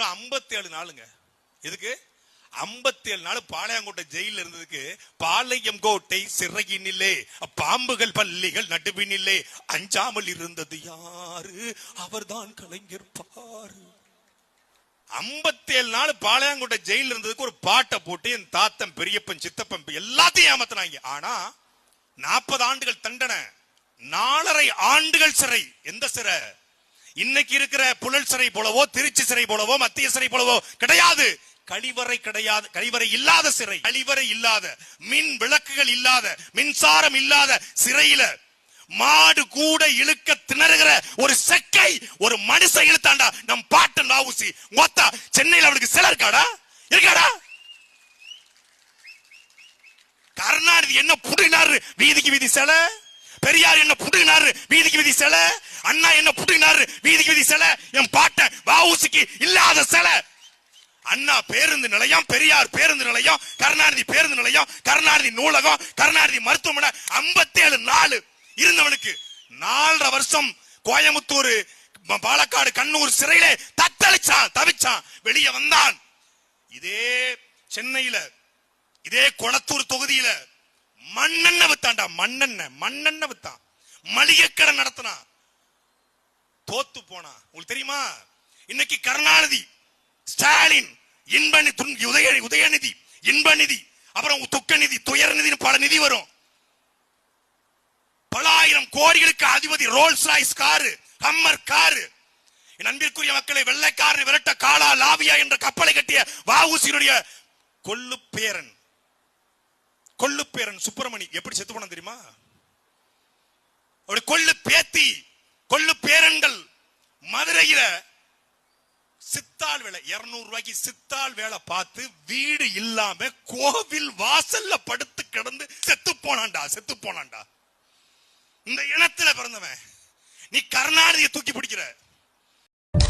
வெறும் 57 நாளுங்க. எதுக்கு? 57 நாள் பாளையங்கோட்டை ஜெயில இருந்ததுக்கு பாளையம் கோட்டை சிறையினிலே பாம்புகள் பள்ளிகள் நடுவினிலே அஞ்சாமல் இருந்தது யாரு? அவர்தான் கலைஞர் பாரு. 57 நாள் பாளையங்கோட்டை ஜெயில இருந்ததுக்கு ஒரு பாட்டை போட்டு என் தாத்தன் பெரியப்பன் சித்தப்பன் எல்லாத்தையும் ஏமாத்தினாங்க. ஆனா நாற்பது ஆண்டுகள் தண்டனை நாலரை ஆண்டுகள் சிறை. எந்த சிறை? இன்னைக்கு இருக்கிற புழல் சிறை போலவோ திருச்சி சிறை போலவோ மத்திய சிறை போலவோ கிடையாது. கழிவறை கிடையாது. கழிவறை இல்லாத சிறை. கழிவறை இல்லாத மின் விளக்குகள் இல்லாத மின்சாரம் இல்லாத சிறையில மாடு கூட இழுக்க திணறுகிற ஒரு செக்கை ஒரு மனுஷ இழுத்தாண்டா நம் பாட்டன் வாவுசி மொத்தா சென்னையில் அவனுக்கு சில இருக்காடா? இருக்காடா? கருணாநிதி என்ன புடினாரு? வீதிக்கு வீதி சிலை? பெரியார் என்ன புடுங்கினாரு? வீதிக்கு வீதி சிலை. அண்ணா என்ன புடுங்கினாரு? வீதிக்கு வீதி சிலை. என் பாட்ட வாவுசிக்கு இல்லாத சிலை. அண்ணா பேருந்து நிலையம் பெரியார் பேருந்து நிலையம் கருணாநிதி பேருந்து நிலையம் கருணாநிதி நூலகம் கருணாநிதி மருத்துவமனை 57 நாலு இருந்தவனுக்கு நாலரை வருஷம் கோயம்புத்தூர் பாலக்காடு கண்ணூர் சிறையிலே தத்தளிச்சான் தவிச்சான். வெளியே வந்தான். இதே சென்னையில இதே கொளத்தூர் தொகுதியில மண்ணெண்ண வித்தான்டா மண்ணெண்ண மண்ணெண்ண வித்தான். மளிகை கடை நடத்தினான் தோத்து போனா. உங்களுக்கு தெரியுமா? இன்னைக்கு கருணாநிதி ஸ்டாலின் இன்பநி துன் உதய உதயநிதி இன்பநிதி அப்புறம் துக்கநிதி துயரநிதினு பல நிதி வரும். பல ஆயிரம் கோடிகளுக்கு அதிபதி Rolls Royce car Hummer car. என் அன்பிற்குரிய மக்களை வெள்ளைக்காரன் விரட்ட காலா லாவியா என்ற கப்பலை கட்டிய வாவுசியினுடைய கொல்லு பேரன். கொள்ளு பேரன் சுப்பிரமணி எப்படி செத்து போன தெரியுமா? அவருடைய கொள்ளு பேத்தி கொள்ளு பேரன்கள் மதுரையில சித்தாள் வேலை 200 ரூபாய்க்கு சித்தாள் வேலை பார்த்து வீடு இல்லாம கோவில் வாசல்ல படுத்து கிடந்து செத்து போனான்டா செத்து போனான்டா. இந்த இனத்துல பிறந்தவன் நீ கருணாநிதியை தூக்கி பிடிக்கிற.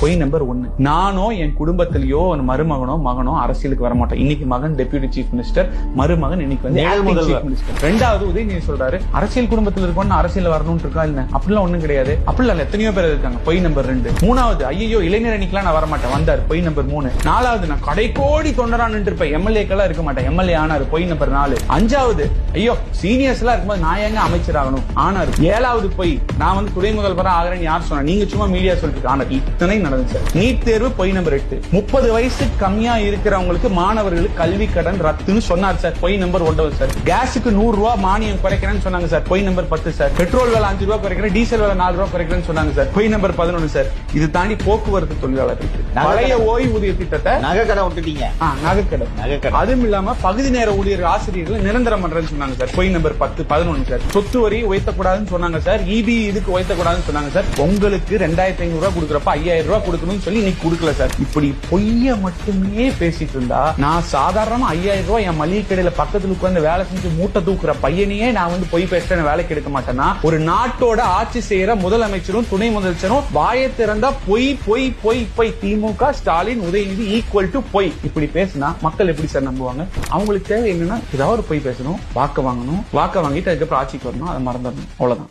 பொய் நம்பர் ஒன்னு. நானோ என் குடும்பத்திலயோ மருமகனோ மகனோ அரசியலுக்கு வர மாட்டோம். இன்னைக்கு மகன் டெபியூட்டி சீஃப் மினிஸ்டர் மருமகன் இன்னைக்கு வந்து chief minister. ரெண்டாவது உதயநிதி சொல்றாரு அரசியல் குடும்பத்தில் இருக்கணும் அரசியல் வரணும்னு இருக்கா இல்ல? அப்படிலாம் ஒண்ணும் கிடையாது. அப்படிலாம் எத்தனையோ பேர் இருக்காங்க. பொய் நம்பர் ரெண்டு. மூணாவது ஐயோ இளைஞர் அணிக்கெல்லாம் நான் வர மாட்டேன் வந்தாரு. பொய் நம்பர் மூணு. நாலாவது நான் கடைக்கோடி தொண்டரா நின்று இருப்பேன் எம்எல்ஏக்கெல்லாம் இருக்க மாட்டேன். எம்எல்ஏ ஆனாரு. பொய் நம்பர் நாலு. அஞ்சாவது ஐயோ சீனியர்ஸ் எல்லாம் இருக்கும்போது நான் எங்க அமைச்சர் ஆகணும் ஆனாரு. ஏழாவது பொய். நான் வந்து துணை முதல்வரா ஆகிறேன்னு யார் சொன்னா? நீங்க சும்மா மீடியா சொல்லிட்டு ஆனா இத்தனை நடந்துச்சு. நீட் தேர்வு பொய் நம்பர் எட்டு. முப்பது வயசு கம்மியா இருக்கிறவங்களுக்கு மாணவர்களுக்கு கல்வி கடன் ரத்துன்னு சொன்னார் சார். பொய் நம்பர் ஒன்பது சார். கேஸுக்கு நூறு ரூபாய் மானியம் குறைக்கிறேன்னு சொன்னாங்க சார். பொய் நம்பர் பத்து சார். பெட்ரோல் விலை அஞ்சு ரூபாய் குறைக்கிறேன் டீசல் விலை நாலு ரூபாய் குறைக்கிறேன்னு சொன்னாங்க சார். பொய் நம்பர் பதினொன்று சார். இது தாண்டி போக்குவரத்து தொழிலாளர்களுக்கு பழைய ஓய்வூதிய திட்டத்தை நகை கடை விட்டுட்டீங்க நகைக்கடை நகைக்கடை. அதுவும் இல்லாம பகுதி நேர ஊழியர் ஆசிரியர்களை நிரந்தரம் பண்றேன்னு சொன்னாங்க சார். பொய் நம்பர் பத்து பதினொன்று சார். சொத்து வரி உயர்த்தக்கூடாதுன்னு சொன்னாங்க சார். இபி இதுக்கு உயர்த்தக்கூடாதுன்னு சொன்னாங்க சார். உங்களுக்கு ரெண்டாயிரத்தி ஐநூறு ரூபாய் கொடுக்குறப்ப ஐயாயிரம் ரூபாய் கொடுக்கணும்னு சொல்லி இன்னைக்கு கொடுக்கல சார். இப்படி பொய்ய மட்டுமே பேசிட்டு இருந்தா நான் சாதாரணமா ஐயாயிரம் ரூபாய் என் மளிகை கடையில பக்கத்துல உட்கார்ந்து வேலை செஞ்சு மூட்டை தூக்குற பையனையே நான் வந்து பொய் பேசுறேன் வேலைக்கு எடுக்க மாட்டேன்னா ஒரு நாட்டோட ஆட்சி செய்யற முதலமைச்சரும் துணை முதலமைச்சரும் வாயை திறந்தா பொய் பொய் பொய் பொய். திமுக ஸ்டாலின் உதயநிதி ஈக்குவல் டு பொய். இப்படி பேசினா மக்கள் எப்படி சார் நம்புவாங்க? அவங்களுக்கு தேவை என்னன்னா ஏதாவது ஒரு பொய் பேசணும் வாக்கு வாங்கணும். வாக்க வாங்கிட்டு அதுக்கப்புறம் ஆட்சிக்கு வரணும் அதை மறந்துடணும். அவ்வளவுதான்.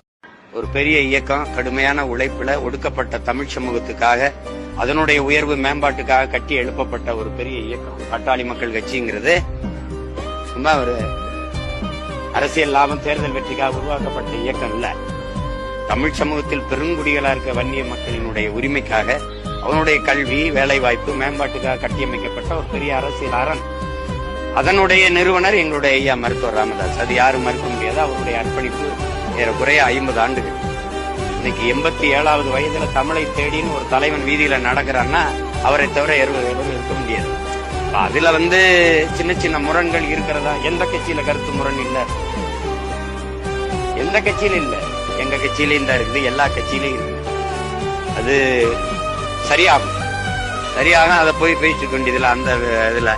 ஒரு பெரிய இயக்கம் கடுமையான உழைப்புல ஒடுக்கப்பட்ட தமிழ் சமூகத்துக்காக அதனுடைய உயர்வு மேம்பாட்டுக்காக கட்டி எழுப்பப்பட்ட ஒரு பெரிய இயக்கம். பாட்டாளி மக்கள் கட்சிங்கிறது. சும்மா ஒரு அரசியல் லாபம் தேர்தல் வெற்றிக்காக உருவாக்கப்பட்ட இயக்கம் இல்ல. தமிழ் சமூகத்தில் பெருங்குடிகளா இருக்க வன்னிய மக்களினுடைய உரிமைக்காக அவனுடைய கல்வி வேலைவாய்ப்பு மேம்பாட்டுக்காக கட்டியமைக்கப்பட்ட ஒரு பெரிய அரசியல் அரண். அதனுடைய நிறுவனர் எங்களுடைய ஐயா மருத்துவர் ராமதாஸ். அது யாரும் மறுக்க முடியாது. அவருடைய அர்ப்பணிப்பு ஏறக்குறைய ஐம்பது ஆண்டுகள். இன்னைக்கு எண்பத்தி ஏழாவது வயதுல தமிழை தேடின்னு ஒரு தலைவன் வீதியில நடக்கிறான்னா அவரை தவிர இருபது எழுபது இருக்க முடியாது. அதுல வந்து சின்ன சின்ன முரண்கள் இருக்கிறதா? எந்த கட்சியில கருத்து முரண் இல்ல? எந்த கட்சியில இல்ல? எங்க கட்சியிலையும் தான் இருக்குது எல்லா கட்சியிலையும் இருக்குது. அது சரியாகும். சரியாக அதை போய் பேசிக்க வேண்டியதுல அந்த இதுல.